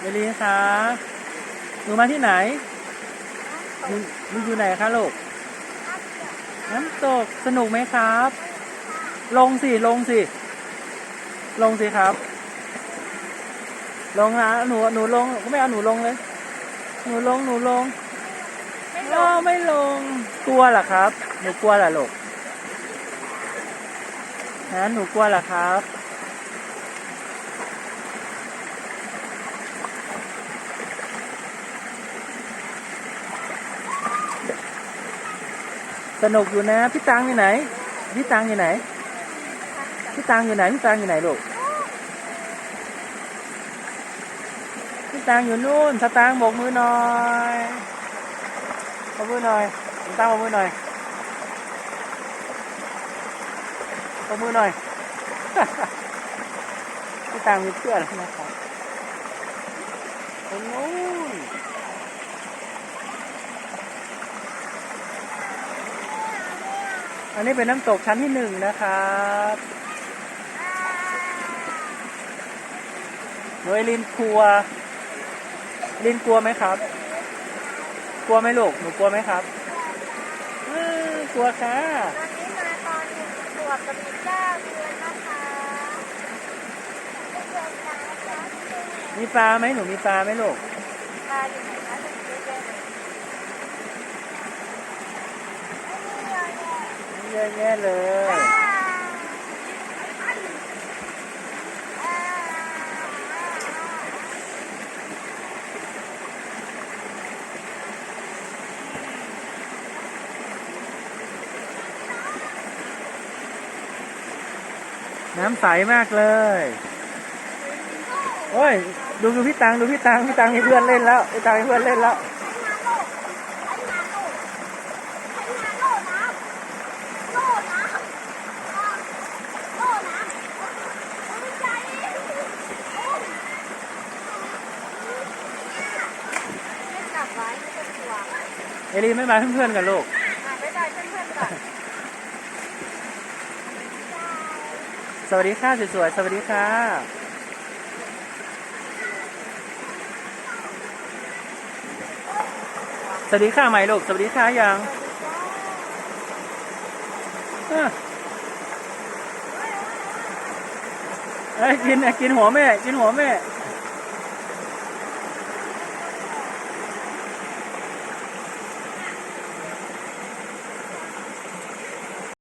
เอลีนครับหนูมาที่ไหนหนูหนูอยู่ไหนคะลูก น้ำตก สนุกไหมครับ ลงสิ ลงสิ ลงสิครับ ลงนะหนู หนูลง ก็ไม่เอาหนูลงเลย หนูลง หนูลงไม่ลอ้างวไม่ลง กลัวเหรอครับ หนูกลัวเหรอลูกฮะหนูกลัวเหรอครับ สนุกอยู่นะพี่ตังอยู่ไหนพี่ตังอยู่ไหนพี่ตังอยู่ไหนพี่ตังอยู่ไหนลูกพี่ตังอยู่นู่นสตางค์โบกมือหน่อยโบกมือหน่อยสตางค์โบกมือหน่อยโบกมือหน่อยพี่ตังมีเพื่อนแล้วนะครับตรงนู้น อันนี้เป็นน้ำตกชั้นที่หนึ่งนะครับหนูไอรินกลัวไอรินกลัวไหมครับ กลัวไหมลูก หนูกลัวไหมครับเออกลัวค่ะตอนนี้มาตอนหนึ่งขวบกับอีกเก้าเดือนนะคะเดือนละจ้ะมีปลาไหมหนูมีปลาไหมลูก ปลาอยู่ไหนคะถึงเยอะๆ เยอะแยะเลย น้ำใสมากเลย โอ้ย ดูดูพี่ตังดูพี่ตังพี่ตังมีเพื่อนเล่นแล้วพี่ตังมีเพื่อนเล่นแล้ว ไม่กลับไว้ไม่ต้องกลัว เอลีไม่มาเพื่อนๆกันลูกอะบ๊ายบายเพื่อนๆก่อนสวัสดีค่ะสวยๆสวัสดีค่ะสวัสดีค่ะใหม่ลูกสวัสดีค่ะยังอะเอ้ยกินอะกินหัวแม่ กินหัวแม่ก